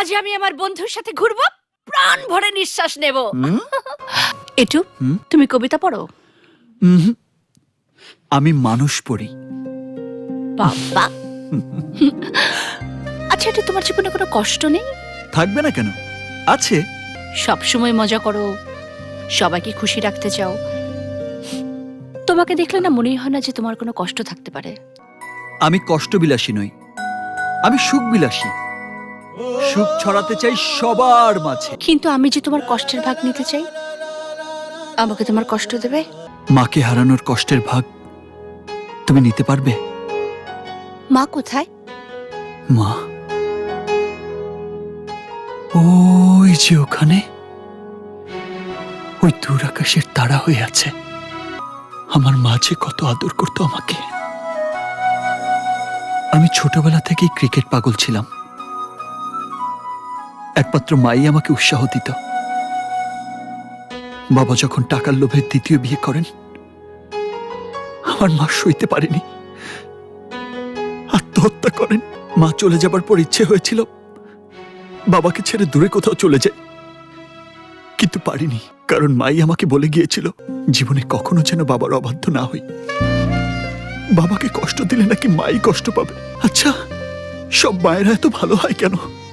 আজ আমি আমার বন্ধুর সাথে ঘুরবো প্রাণ ভরে নিঃশ্বাস নেব। এটু তুমি কবিতা পড়ো? আমি মানুষ পড়ি। বাবা! আচ্ছা এটা তোমার জীবনে কোনো কষ্ট নেই? থাকবে না কেন? আছে। সব সময় মজা করো। সবাইকে খুশি রাখতে চাও। তোমাকে দেখলে না মনেই হয় না যে তোমার কোনো কষ্ট থাকতে পারে। আমি কষ্টবিলাসী নই। আমি সুখবিলাসী। সুখ ছড়াতে চাই সবার মাঝে। কিন্তু আমি যে তোমার কষ্টের ভাগ নিতে চাই আমাকে তোমার কষ্ট দেবে? মাকে হারানোর কষ্টের ভাগ তুমি নিতে পারবে? মা কোথায়? মা? ওই যে ওখানে। ওই দূর আকাশের তারা হয়ে আছে। আমার মা যে কত আদর করতো আমাকে। আমি ছোটবেলা থেকেই ক্রিকেট পাগল ছিলাম। একমাত্র মাই আমাকে উৎসাহ দিত। বাবা যখন টাকার লোভে দ্বিতীয় বিয়ে করেন, আমার মা সইতে পারেনি। আত্মহত্যা করেন। মা চলে যাবার পর ইচ্ছে হয়েছিল বাবাকে ছেড়ে দূরে কোথাও চলে যায়। কিন্তু পারিনি, কারণ মাই আমাকে বলে গিয়েছিল, জীবনে কখনো যেন বাবার অবাধ্য না হই। বাবাকে কষ্ট দিলে নাকি মাই কষ্ট পাবে? আচ্ছা সব মায়েরা এত ভালো হয় কেন?